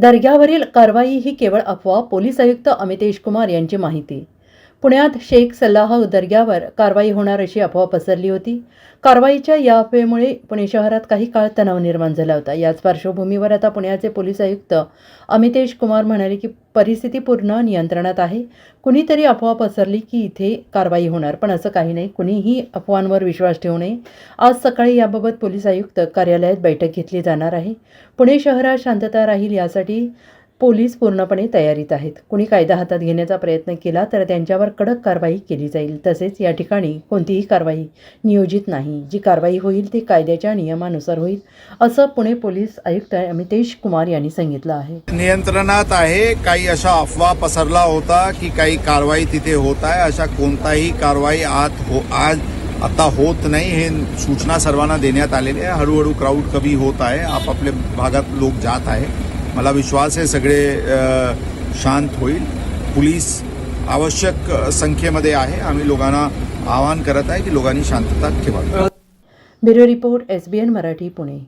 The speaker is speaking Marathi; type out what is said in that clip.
दर्ग्यावरील कारवाई ही केवळ अफवा पोलीस आयुक्त अमितेश कुमार यांची माहिती. पुण्यात शेख सल्लाह दर्ग्यावर कारवाई होणार अशी अफवा पसरली होती. कारवाईच्या या अफवेमुळे पुणे शहरात काही काळ तणाव निर्माण झाला होता. याच पार्श्वभूमीवर आता पुण्याचे पोलीस आयुक्त अमितेश कुमार म्हणाले की परिस्थिती पूर्ण नियंत्रणात आहे. कुणीतरी अफवा पसरली की इथे कारवाई होणार पण असं काही नाही. कुणीही अफवांवर विश्वास ठेवू नये. आज सकाळी याबाबत पोलीस आयुक्त कार्यालयात बैठक घेतली जाणार आहे. पुणे शहरात शांतता राहील यासाठी पोलीस पूर्णपणे तयारीत आहेत. कुणी कायदा हातात घेण्याचा प्रयत्न केला तर त्यांच्यावर कडक कारवाई केली जाईल. तसेच या ठिकाणी कोणतीही कारवाई नियोजित नाही. जी कारवाई होईल ती कायद्याच्या नियमानुसार होईल असं पुणे पोलीस आयुक्त अमितेश कुमार यांनी सांगितलं आहे. नियंत्रणात आहे. काही अशा अफवा पसरला होता की काही कारवाई तिथे होत आहे. अशा कोणताही कारवाई आत हो आज आता होत नाही. हे सूचना सर्वांना देण्यात आलेली आहे. हळूहळू क्राऊड कमी होत आहे. आपापल्या भागात लोक जात आहे मला विश्वास आहे सगळे शांत होईल. पोलीस आवश्यक संख्येमध्ये आहे. आम्ही लोकांना आवाहन करत आहे की लोकांनी शांतता ठेवा bureau report S B N Marathi Pune.